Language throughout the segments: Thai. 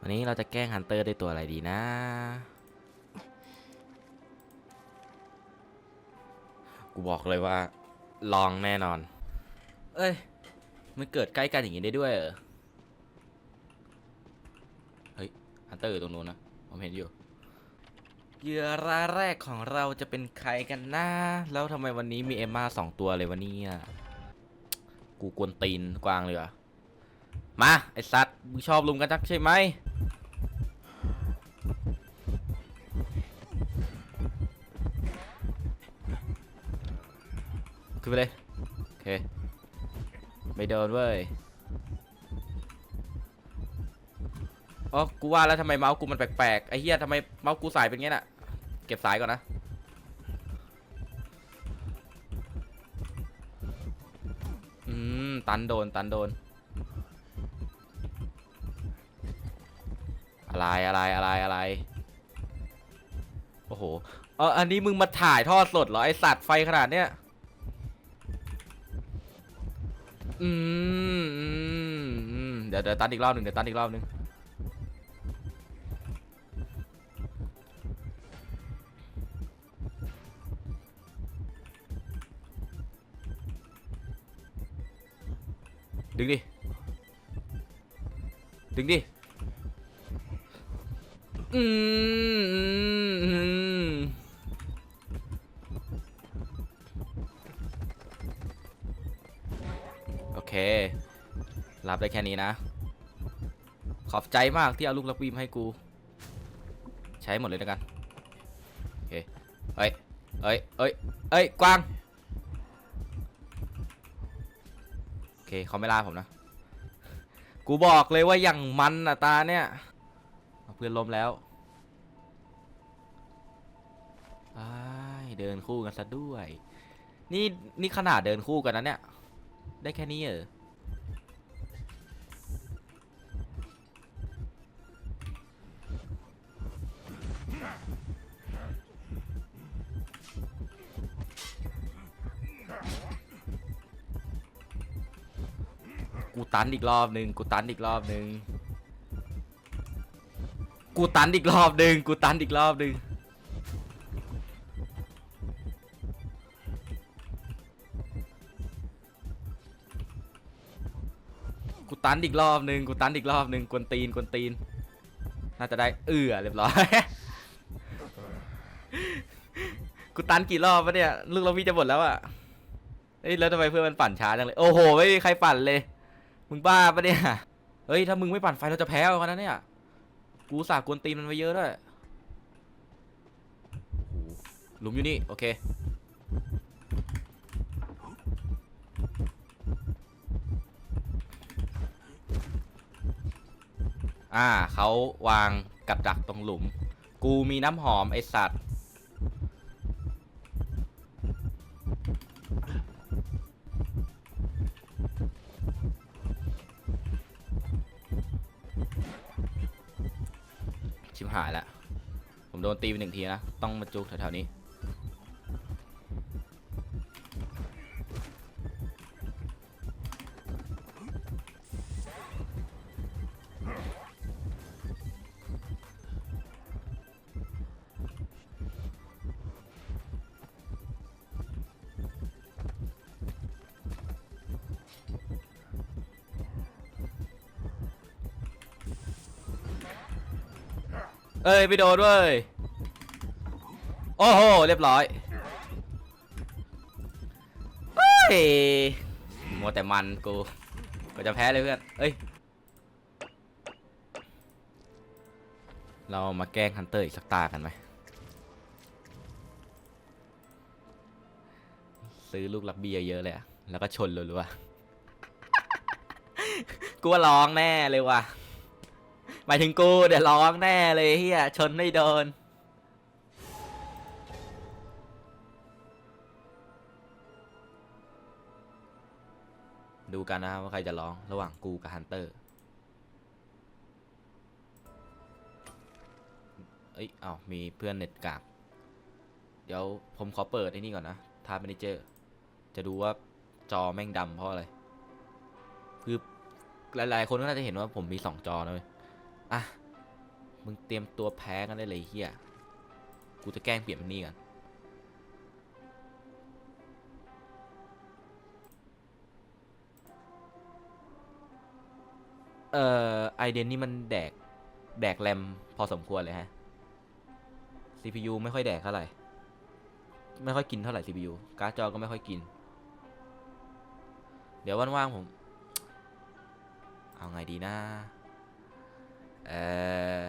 วันนี้เราจะแกล้งฮันเตอร์ด้วยตัวอะไรดีนะ กูบอกเลยว่า ลองแน่นอน เอ้ย มันเกิดใกล้กันอย่างนี้ได้ด้วยเหรอ เฮ้ย ฮันเตอร์อยู่ตรงนู้นนะ ผมเห็นอยู่เหยื่อรายแรกของเราจะเป็นใครกันนะแล้วทำไมวันนี้มีเอมมาสองตัวเลยวะเนี่ยกูกวนตีนกวางเลยเหรอมา ไอสัตว์มึงชอบลุมกันจักใช่ไหม ไปเลย โอเค ไม่โดนเว้ยอ๋อกูว่าแล้วทำไมเมาส์กูมันแปลกๆ ไอ้เหี้ยทำไมเมาส์กูสายเป็นงี้น่ะ เก็บสายก่อนนะ อืม ตันโดน ตันโดน อะไรอะไรอะไรอะไร โอ้โห เอออันนี้มึงมาถ่ายทอดสดเหรอ ไอสัตว์ไฟขนาดเนี้ย อืมอืมอืมเดี๋ยวเดี๋ยวตันอีกรอบหนึ่งเดี๋ยวตันอีกรอบหนึ่งดึงดิ ดึงดิ อืมอืม รับได้แค่นี้นะ ขอบใจมากที่เอาลูกลักบีมให้กู ใช้หมดเลยแล้วกันโอเคเอ้ยเอ้ยเอ้ยเอ้ยกวางโอเคเขาไม่ล่าผมนะ กูบอกเลยว่าอย่างมันอะตาเนี่ยเพื่อนล้มแล้วเดินคู่กันซะด้วย นี่นี่ขนาดเดินคู่กันนะเนี่ย ได้แค่นี้เหรอ กูตันอีกรอบหนึ่งกูตันอีกรอบหนึ่งกูตันอีกรอบหนึ่งกูตันอีกรอบหนึ่งกูตันอีกรอบหนึ่งกูตันอีกรอบหนึ่งกวนตีนกวนตีน น่าจะได้เอือเรียบร้อย กูตันกี่รอบวะเนี่ย ลูกเราพี่จะหมดแล้วอะเอ้ยแล้วทำไมเพื่อนมันปั่นช้าจังเลย โอ้โห ไม่มีใครปั่นเลย มึงบ้าปะเนี่ย เฮ้ย ถ้ามึงไม่ปั่นไฟเราจะแพ้เอากันนะเนี่ย กูอุตสากกวนตีนมันไปเยอะด้วยโอ้โหหลุมอยู่นี่ โอเค อ่าเขาวางกับดักตรงหลุม กูมีน้ำหอมไอสัตว์ หายแล้วผมโดนตีไปหนึ่งทีนะ ต้องมาจุกแถวๆนี้ เอ้ยไม่โดนด้วยโอ้โห เรียบร้อยเฮ้ยมัวแต่มันกูก็จะแพ้เลยเพื่อน เอ้ย เรามาแกล้งฮันเตอร์อีกสักตากันไหม ซื้อลูกลักเบียเยอะเลยอะแล้วก็ชนรัวๆกูว่าร้องแน่เลยว่ะ หมายถึงกูเดี๋ยวร้องแน่เลยเฮียชนไม่โดนดูกันนะครับว่าใครจะร้องระหว่างกูกับฮันเตอร์ เอ้ยเอ้ามีเพื่อนเน็ตกาก เดี๋ยวผมขอเปิดไอ้นี่ก่อนนะทาร์มินิเจอร์ จะดูว่าจอแม่งดำเพราะอะไร คือหลายๆคนก็น่าจะเห็นว่าผมมีสองจอนะเว้ย อะ มึงเตรียมตัวแพ้กันได้เลยเฮียกูจะแกล้งเปลี่ยนมันนี่กันเอ่อไอเดนนี่มันแดก แดกแรมพอสมควรเลยฮะ CPU ไม่ค่อยแดกเท่าไหร่ ไม่ค่อยกินเท่าไหร่ CPU การ์ดจอก็ไม่ค่อยกิน เดี๋ยวว่างๆผม เอาไงดีนะ เออ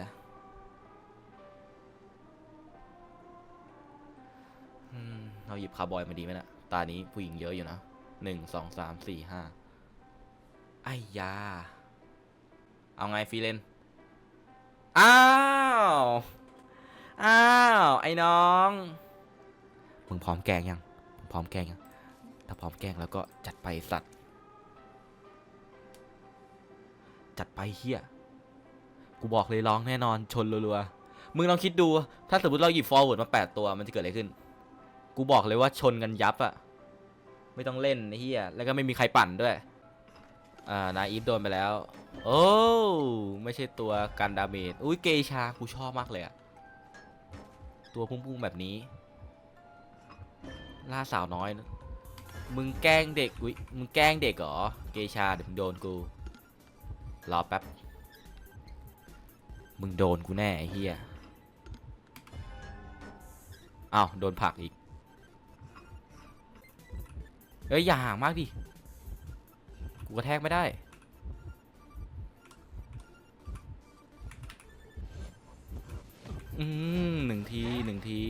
เราหยิบคาร์บอยมาดีไหมนะตานี้ผู้หญิงเยอะอยู่นะหนึ่งสองสามสี่ห้าไอ้ยา เอาไงฟีเลน อ้าว อ้าว ไอ้น้อง มึงพร้อมแกงยังมึงพร้อมแกงยัง ถ้าพร้อมแกงแล้วก็จัดไปสัตว์ จัดไปเฮีย กูบอกเลยร้องแน่นอนชนรัวๆ มึงลองคิดดู ถ้าสมมติเราหยิบฟอร์เวิร์ดมา8ตัวมันจะเกิดอะไรขึ้น กูบอกเลยว่าชนกันยับอะไม่ต้องเล่นไอ้เฮียแล้วก็ไม่มีใครปั่นด้วย อ่า นาอีฟโดนไปแล้ว โอ้ไม่ใช่ตัวกันดาเมจ อุ้ยเกชา กูชอบมากเลยอะตัวพุ่งๆแบบนี้ ล่าสาวน้อยนะมึงแกล้งเด็ก อุ้ย มึงแกล้งเด็กเหรอ เกชาเดี๋ยวมึงโดนกู รอแป๊บ มึงโดนกูแน่ไอ้เฮียอ้าวโดนผักอีก เอ้ยอย่าห่างมากดิ กูกระแทกไม่ได้ อืมหนึ่งทีหนึ่งที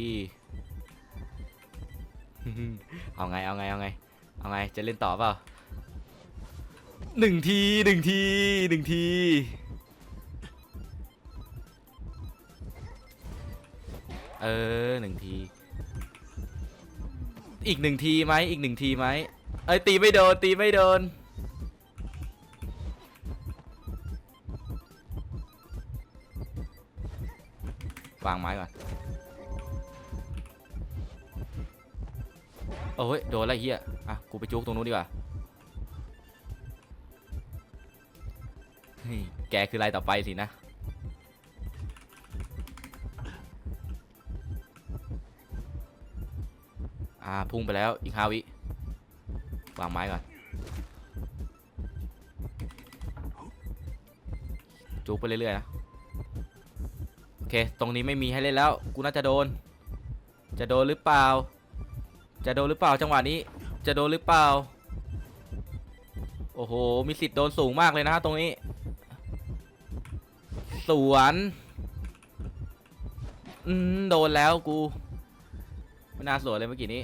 เอาไงเอาไงเอาไง เอาไงจะเล่นต่อเปล่าหนึ่งทีหนึ่งทีหนึ่งที ออหนึ่งที อีกหนึ่งทีไหมอีกหนึ่งทีไหมเอ้ยตีไม่โดนตีไม่โดนวางไม้ก่อนโอ้ยโดนอะไรเฮียอะกูไปจุกตรงนู้นดีกว่าเฮ้ยแกคืออะไรต่อไปสินะ พุ่งไปแล้วอีกห้าวิวางไม้ก่อนจุกไปเรื่อยๆนะโอเค ตรงนี้ไม่มีให้เล่นแล้ว กูน่าจะโดน จะโดนหรือเปล่า จะโดนหรือเปล่าจังหวะนี้ จะโดนหรือเปล่า โอ้โห มีสิทธิ์โดนสูงมากเลยนะฮะตรงนี้ สวนอืมโดนแล้วกู ไม่น่าสวนเลยเมื่อกี้นี้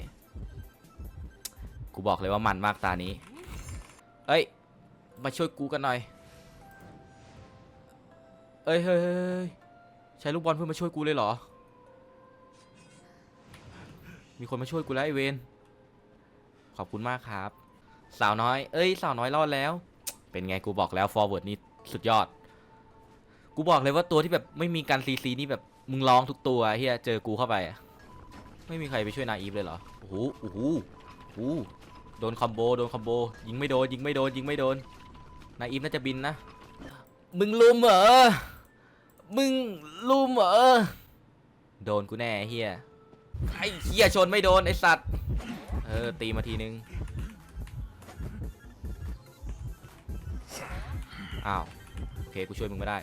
กูบอกเลยว่ามันมากตานี้ เอ้ย มาช่วยกูกันหน่อย เอ้ยเฮ้ยเฮ้ยใช้ลูกบอลเพื่อมาช่วยกูเลยเหรอ มีคนมาช่วยกูแล้วไอเวนขอบคุณมากครับ สาวน้อย เอ้ย สาวน้อยรอดแล้ว เป็นไงกูบอกแล้วฟอร์เวิร์ดนี่สุดยอด กูบอกเลยว่าตัวที่แบบไม่มีการซีซีนี่แบบมึงร้องทุกตัวเฮียเจอกูเข้าไปอะไม่มีใครไปช่วยนาอีฟเลยเหรอ โอ้โหโอ้โห อ้โหโดนคอมโบโดนคอมโบยิงไม่โดนยิงไม่โดนยิงไม่โดนนายอีฟน่าจะบินนะ มึงลุมเหรอ มึงลุมเหรอ โดนกูแน่เฮียไอ้เฮียชนไม่โดนไอสัตว์ เออตีมาทีนึง อ้าว โอเคกูช่วยมึงไม่ได้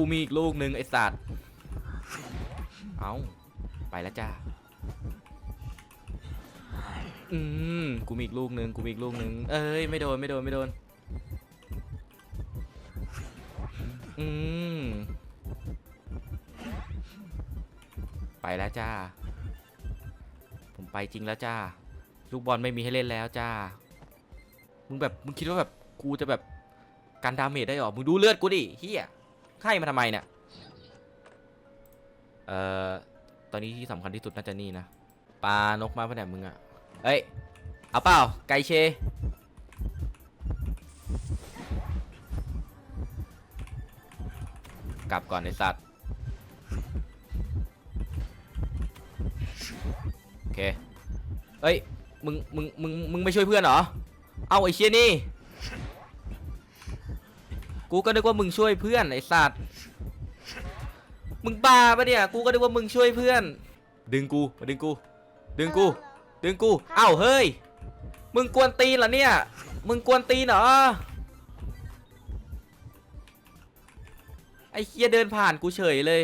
กูมีอีกลูกหนึ่งไอสัตว์ เอาไปแล้วจ้า อืม กูมีอีกลูกหนึ่งกูมีอีกลูกหนึ่งเอ้ย ไม่โดน ไม่โดน ไม่โดน อืม ไปแล้วจ้า ผมไปจริงแล้วจ้า ลูกบอลไม่มีให้เล่นแล้วจ้า มึงแบบ มึงคิดว่าแบบ กูจะแบบการดาเมจได้หรอ มึงดูเลือดกูดิเฮีย ไข่มาทำไมเนี่ย เอ่อ ตอนนี้ที่สำคัญที่สุดน่าจะนี่นะ ปลานกมาเพื่อนมึงอะเอ้ย เอาเปล่า ไก่เช กลับก่อนไอสัตว์ โอเค เอ้ย มึง มึง มึง มึงไม่ช่วยเพื่อนเหรอ เอาไอเชียนี่ กูก็นึกว่ามึงช่วยเพื่อนไอ้สัตว์ มึงบ้าปะเนี่ย กูก็นึกว่ามึงช่วยเพื่อน ดึงกู มาดึงกู ดึงกู ดึงกูเอ้าเฮ้ย มึงกวนตีนเหรอเนี่ย มึงกวนตีนเหรอ ไอ้เคียเดินผ่านกูเฉยเลย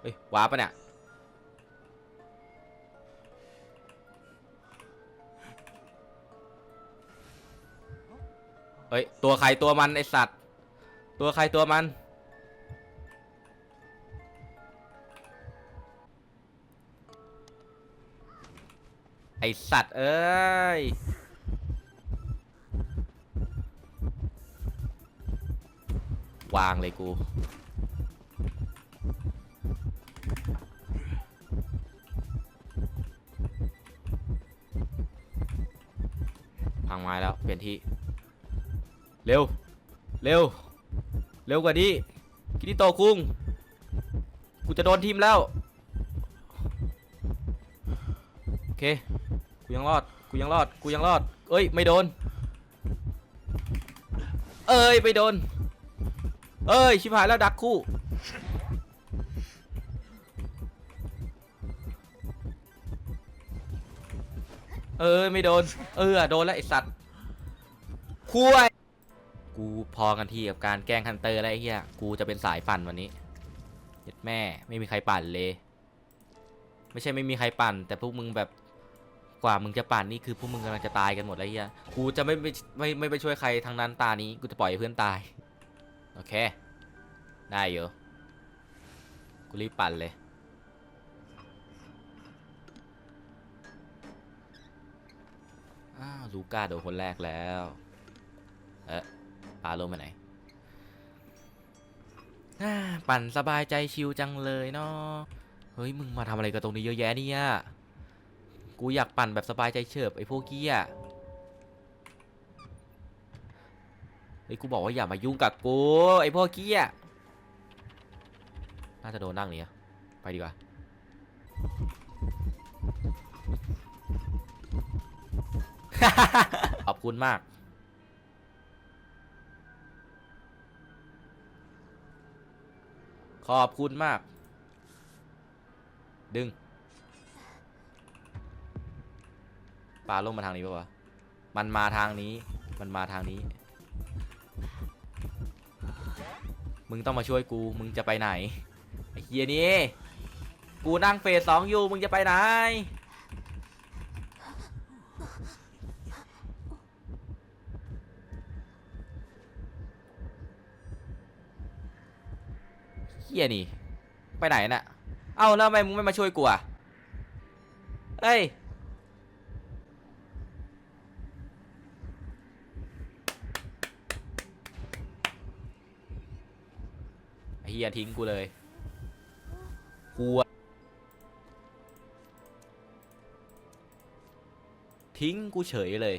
เฮ้ยว้าร์ปปะเนี่ย เฮ้ย ตัวใครตัวมันไอสัตว์ ตัวใครตัวมัน ไอสัตว์ เอ้ย วางเลยกูพังไม้แล้ว เปลี่ยนที่ เร็ว เร็ว เร็วกว่านี้คิริโตคุงกูจะโดนทีมแล้วโอเคกูยังรอดกูยังรอดกูยังรอดเอ้ยไม่โดน เอ้ยไม่โดน เอ้ยชิบหายแล้วดักคู่เอ้ยไม่โดน เออโดนแล้วไอสัตว์คุย พอกันทีกับการแกล้งฮันเตอร์แล้วไอ้เหี้ยกูจะเป็นสายปั่นวันนี้เย็ดแม่ไม่มีใครปั่นเลย ไม่ใช่ไม่มีใครปั่น แต่พวกมึงแบบกว่ามึงจะปั่นนี่คือพวกมึงกำลังจะตายกันหมดแล้วไอ้เหี้ยกูจะไม่ไม่ไม่ไม่ไปช่วยใครทั้งนั้นตานี้กูจะปล่อยเพื่อนตายโอเค ได้อยู่กูรีบปั่นเลยอ้าวลูก้าโดนคนแรกแล้ว เอ๊ะ ปาลงไปไหนปั่นสบายใจชิวจังเลยเนาะเฮ้ยมึงมาทำอะไรกับตรงนี้เยอะแยะเนี่ยกูอยากปั่นแบบสบายใจเฉิบไอ้พวกเกี้ยเฮ้ยกูบอกว่าอย่ามายุ่งกับกูไอ้พวกเกี้ยน่าจะโดนนั่งเนี่ยไปดีกว่าขอบคุณมาก ขอบคุณมาก ดึงปลาลงมาทางนี้ปะวะ มันมาทางนี้ มันมาทางนี้ มึงต้องมาช่วยกู มึงจะไปไหน ไอ้เฮียนี่ กูนั่งเฟสสองอยู่ มึงจะไปไหน เฮียนี่ ไปไหนน่ะ เอ้าแล้วทำไมมึงไม่มาช่วยกูอะเอ้ย ไอ้เฮียทิ้งกูเลยกูอะทิ้งกูเฉยเลย